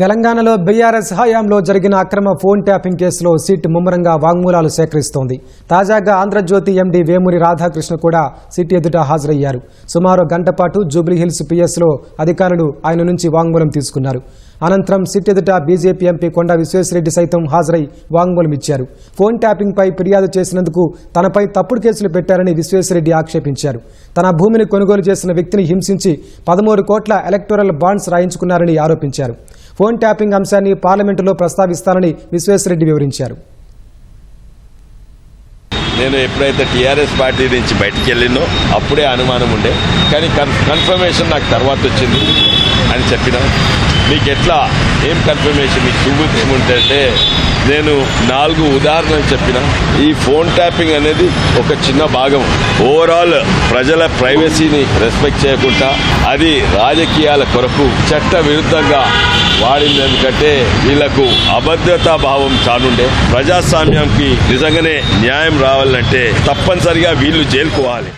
తెలంగాణలో బీఆర్ఎస్ హయాంలో జరిగిన అక్రమ ఫోన్ ట్యాపింగ్ కేసులో సిట్ ముమ్మరంగా వాంగ్మూలాలు సేకరిస్తోంది. తాజాగా ఆంధ్రజ్యోతి ఎండీ వేమూరి రాధాకృష్ణ కూడా సిట్ ఎదుట హాజరయ్యారు. సుమారు గంట పాటు జూబ్లీహిల్స్ పిఎస్లో అధికారులు ఆయన నుంచి వాంగ్మూలం తీసుకున్నారు. అనంతరం సిట్ ఎదుట బీజేపీ ఎంపీ కొండ విశ్వేశ్వరరెడ్డి సైతం హాజరై వాంగ్మూలం ఇచ్చారు. ఫోన్ ట్యాపింగ్పై ఫిర్యాదు చేసినందుకు తనపై తప్పుడు కేసులు పెట్టారని విశ్వేశ్వరరెడ్డి ఆక్షేపించారు. తన భూమిని కొనుగోలు చేసిన వ్యక్తిని హింసించి పదమూడు కోట్ల ఎలక్టోరల్ బాండ్స్ రాయించుకున్నారని ఆరోపించారు. ఫోన్ ట్యాపింగ్ అంశాన్ని పార్లమెంటులో ప్రస్తావిస్తానని విశ్వేశ్వరరెడ్డి వివరించారు. నేను ఎప్పుడైతే టీఆర్ఎస్ పార్టీ నుంచి బయటికి వెళ్ళినో అప్పుడే అనుమానం ఉండే. కానీ కన్ కన్ఫర్మేషన్ నాకు తర్వాత వచ్చింది అని చెప్పిన. మీకు ఎట్లా? ఏం కన్ఫర్మేషన్? మీకు చూపుతూ నేను నాలుగు ఉదాహరణలు చెప్పిన. ఈ ఫోన్ ట్యాపింగ్ అనేది ఒక చిన్న భాగం. ఓవరాల్ ప్రజల ప్రైవసీని రెస్పెక్ట్ చేయకుండా అది రాజకీయాల కొరకు చట్ట విరుద్ధంగా వాడింది ఎందుకంటే వీళ్ళకు అభద్రతా భావం చాలుండే ప్రజాస్వామ్యంకి నిజంగానే న్యాయం రావాలంటే తప్పనిసరిగా వీళ్ళు జైలుకోవాలి